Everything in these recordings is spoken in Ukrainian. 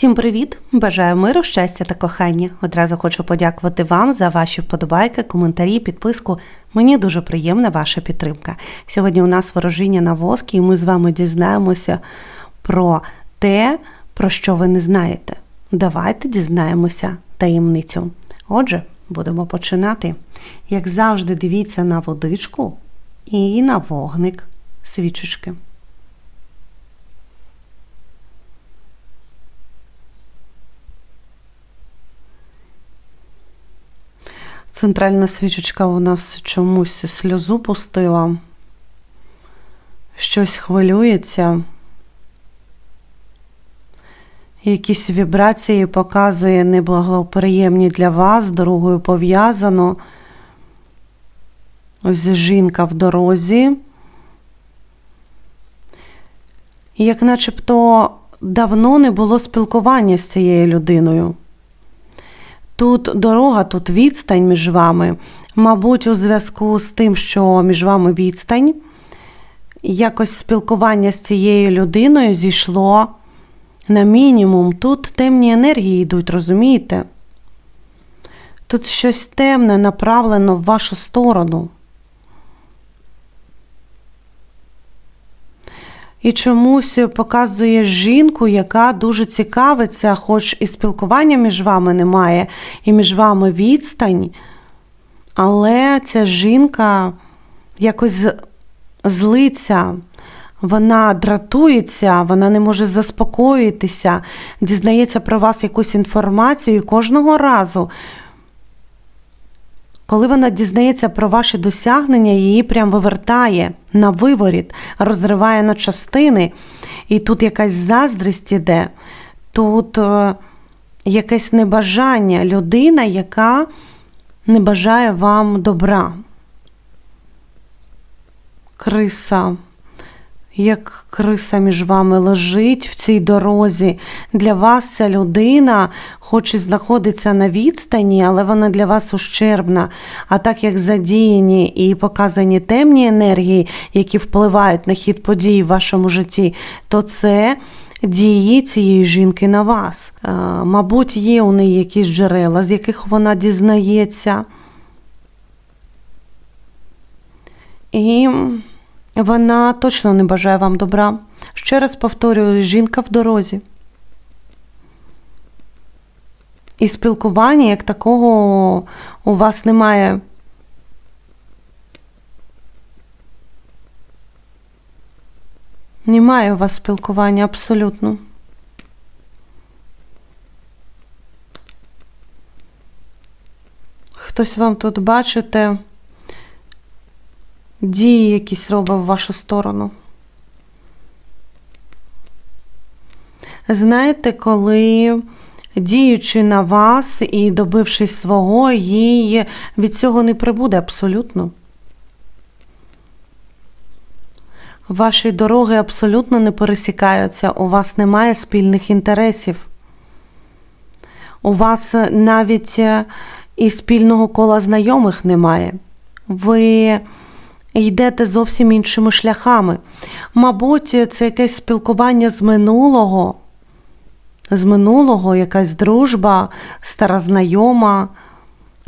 Всім привіт! Бажаю миру, щастя та кохання. Одразу хочу подякувати вам за ваші вподобайки, коментарі, підписку. Мені дуже приємна ваша підтримка. Сьогодні у нас ворожіння на воскі, і ми з вами дізнаємося про те, про що ви не знаєте. Давайте дізнаємося таємницю. Отже, будемо починати. Як завжди, дивіться на водичку і на вогник свічечки. Центральна свічечка у нас чомусь сльозу пустила. Щось хвилюється. Якісь вібрації показує неблагоприємні для вас, дорогою пов'язано. Ось жінка в дорозі. Як начебто давно не було спілкування з цією людиною. Тут дорога, тут відстань між вами. Мабуть, у зв'язку з тим, що між вами відстань, якось спілкування з цією людиною зійшло на мінімум. Тут темні енергії йдуть, розумієте? Тут щось темне направлено в вашу сторону. І чомусь показує жінку, яка дуже цікавиться, хоч і спілкування між вами немає, і між вами відстань. Але ця жінка якось злиться, вона дратується, вона не може заспокоїтися, дізнається про вас якусь інформацію і кожного разу. Коли вона дізнається про ваші досягнення, її прям вивертає на виворіт, розриває на частини, і тут якась заздрість іде, тут е, якесь небажання, людина, яка не бажає вам добра. Криса як криса між вами лежить в цій дорозі. Для вас ця людина, хоч і знаходиться на відстані, але вона для вас ущербна. А так як задіяні і показані темні енергії, які впливають на хід подій в вашому житті, то це. Дії цієї жінки на вас. Мабуть, є у неї якісь джерела, з яких вона дізнається. І вона точно не бажає вам добра. Ще раз повторюю, жінка в дорозі. І спілкування як такого у вас немає. Немає у вас спілкування абсолютно. Хтось вам тут бачите дії якісь робить в вашу сторону. Знаєте, коли діючи на вас і добившись свого, їй від цього не прибуде абсолютно. Ваші дороги абсолютно не пересікаються, у вас немає спільних інтересів. У вас навіть і спільного кола знайомих немає. Ви йдете зовсім іншими шляхами. Мабуть, це якесь спілкування з минулого, з минулого, якась дружба, стара знайома.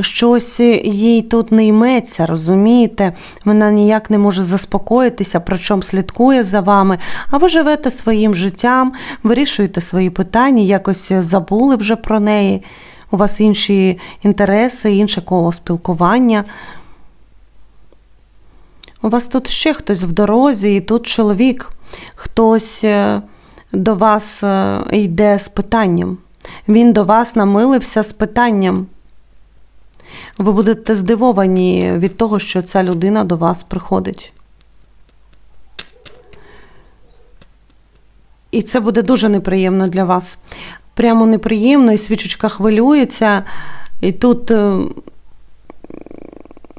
Щось їй тут не йметься, розумієте? Вона ніяк не може заспокоїтися, причому слідкує за вами, а ви живете своїм життям, вирішуєте свої питання, якось забули вже про неї. У вас інші інтереси, інше коло спілкування. У вас тут ще хтось в дорозі, і тут чоловік, хтось е, до вас е, йде з питанням. Він до вас намилився з питанням. Ви будете здивовані від того, що ця людина до вас приходить. І це буде дуже неприємно для вас. Прямо неприємно, і свічечка хвилюється, і тут е,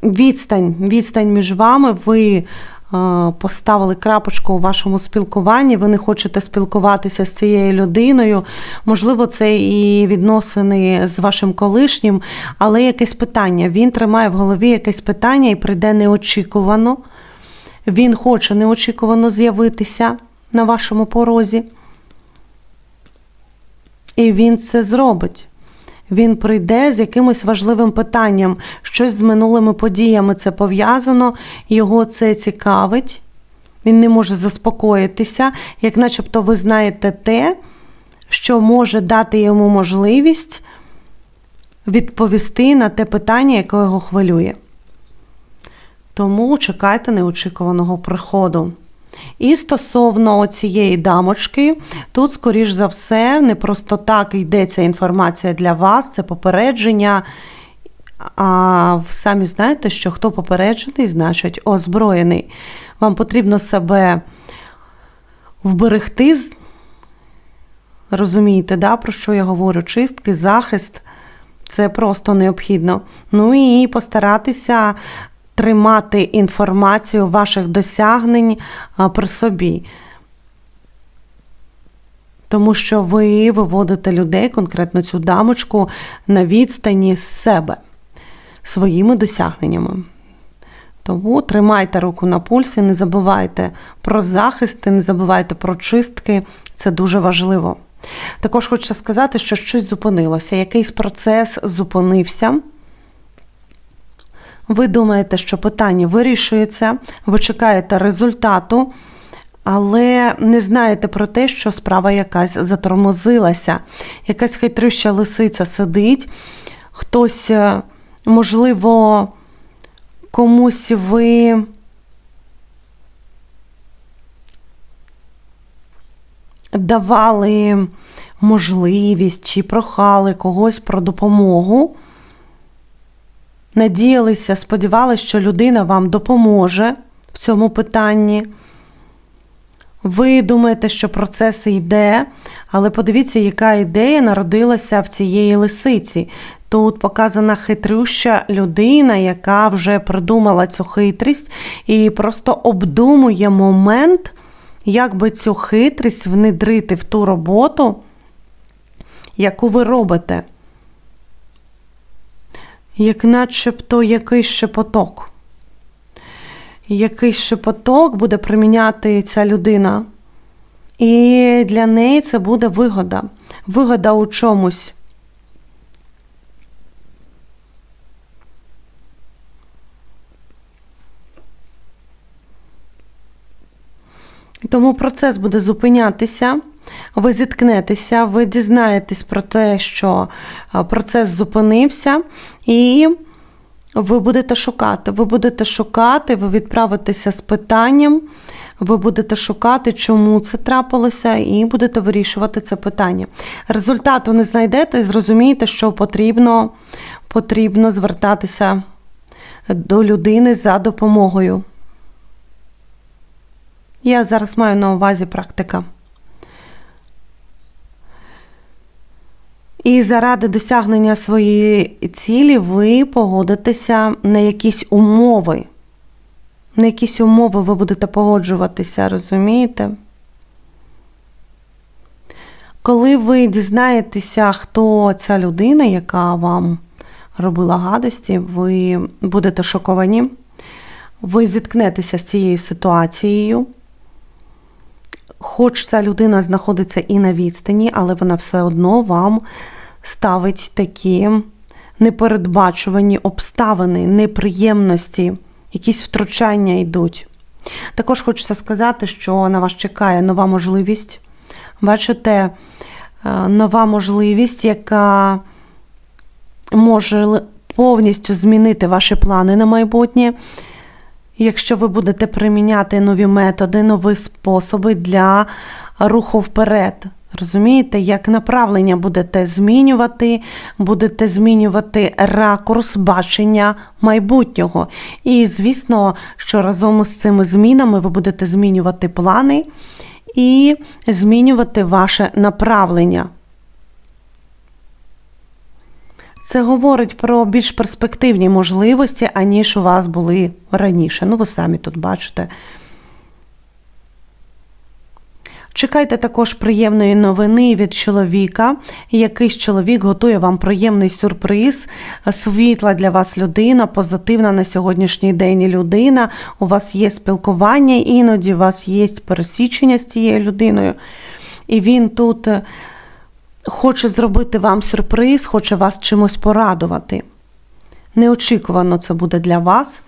відстань, відстань між вами. Ви Поставили крапочку у вашому спілкуванні, ви не хочете спілкуватися з цією людиною. Можливо, це і відносини з вашим колишнім, але якесь питання. Він тримає в голові якесь питання і прийде неочікувано. Він хоче неочікувано з'явитися на вашому порозі. І він це зробить. Він прийде з якимось важливим питанням, щось з минулими подіями це пов'язано, його це цікавить. Він не може заспокоїтися, як начебто ви знаєте те, що може дати йому можливість відповісти на те питання, яке його хвилює. Тому чекайте неочікуваного приходу. І стосовно цієї дамочки, тут, скоріш за все, не просто так йдеться інформація для вас, це попередження. А ви самі знаєте, що хто попереджений, значить озброєний. Вам потрібно себе вберегти. Розумієте, да, про що я говорю? Чистки, захист це просто необхідно. Ну і постаратися тримати інформацію ваших досягнень при собі. Тому що ви виводите людей, конкретно цю дамочку, на відстані з себе своїми досягненнями. Тому тримайте руку на пульсі, не забувайте про захисти, не забувайте про чистки, це дуже важливо. Також хочу сказати, що щось зупинилося, якийсь процес зупинився. Ви думаєте, що питання вирішується, ви чекаєте результату, але не знаєте про те, що справа якась затормозилася, якась хитрюща лисиця сидить, хтось, е, можливо, комусь ви. Давали можливість чи прохали когось про допомогу надіялися, сподівалися, що людина вам допоможе в цьому питанні. Ви думаєте, що процес йде, але подивіться, яка ідея народилася в цієї лисиці. Тут показана хитрюща людина, яка вже придумала цю хитрість і просто обдумує момент, як би цю хитрість внедрити в ту роботу, яку ви робите як начебто якийсь шепоток. Якийсь шепоток буде приміняти ця людина. І для неї це буде вигода. Вигода у чомусь. Тому процес буде зупинятися ви зіткнетеся, ви дізнаєтесь про те, що процес зупинився, і ви будете шукати. Ви будете шукати, ви відправитеся з питанням, ви будете шукати, чому це трапилося, і будете вирішувати це питання. Результату не знайдете і зрозумієте, що потрібно, потрібно звертатися до людини за допомогою. Я зараз маю на увазі практика. І заради досягнення своєї цілі ви погодитеся на якісь умови. На якісь умови ви будете погоджуватися, розумієте? Коли ви дізнаєтеся, хто ця людина, яка вам робила гадості, ви будете шоковані, ви зіткнетеся з цією ситуацією. Хоч ця людина знаходиться і на відстані, але вона все одно вам ставить такі непередбачувані обставини, неприємності, якісь втручання йдуть. Також хочеться сказати, що на вас чекає нова можливість. Бачите, е, нова можливість, яка може повністю змінити ваші плани на майбутнє. Якщо ви будете приміняти нові методи, нові способи для руху вперед. Розумієте, як направлення будете змінювати, будете змінювати ракурс бачення майбутнього. І, звісно, що разом з цими змінами ви будете змінювати плани і змінювати ваше направлення. Це говорить про більш перспективні можливості, аніж у вас були раніше. Ну, ви самі тут бачите. Чекайте також приємної новини від чоловіка. Якийсь чоловік готує вам приємний сюрприз, світла для вас людина, позитивна на сьогоднішній день людина. У вас є спілкування, іноді у вас є пересічення з цією людиною. І він тут хоче зробити вам сюрприз, хоче вас чимось порадувати. Неочікувано це буде для вас.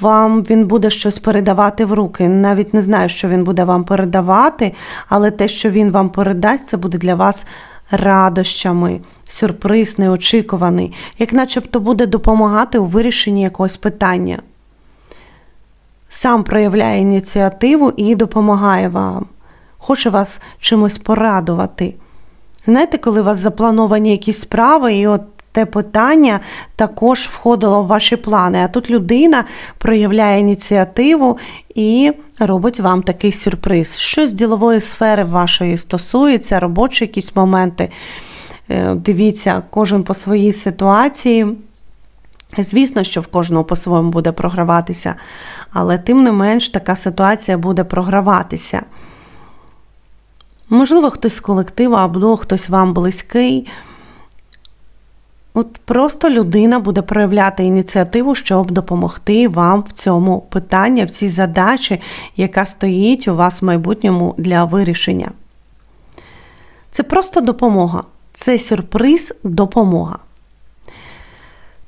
Вам він буде щось передавати в руки. Навіть не знаю, що він буде вам передавати, але те, що він вам передасть, це буде для вас радощами, сюрприз неочікуваний, як начебто буде допомагати у вирішенні якогось питання. Сам проявляє ініціативу і допомагає вам, хоче вас чимось порадувати. Знаєте, коли у вас заплановані якісь справи, і от те питання також входило в ваші плани. А тут людина проявляє ініціативу і робить вам такий сюрприз. Щось ділової сфери вашої стосується, робочі якісь моменти. Е, Дивіться, кожен по своїй ситуації. Звісно, що в кожного по-своєму буде програватися, але тим не менш така ситуація буде програватися. Можливо, хтось з колективу або хтось вам близький. От просто людина буде проявляти ініціативу, щоб допомогти вам в цьому питанні, в цій задачі, яка стоїть у вас в майбутньому для вирішення. Це просто допомога. Це сюрприз, допомога.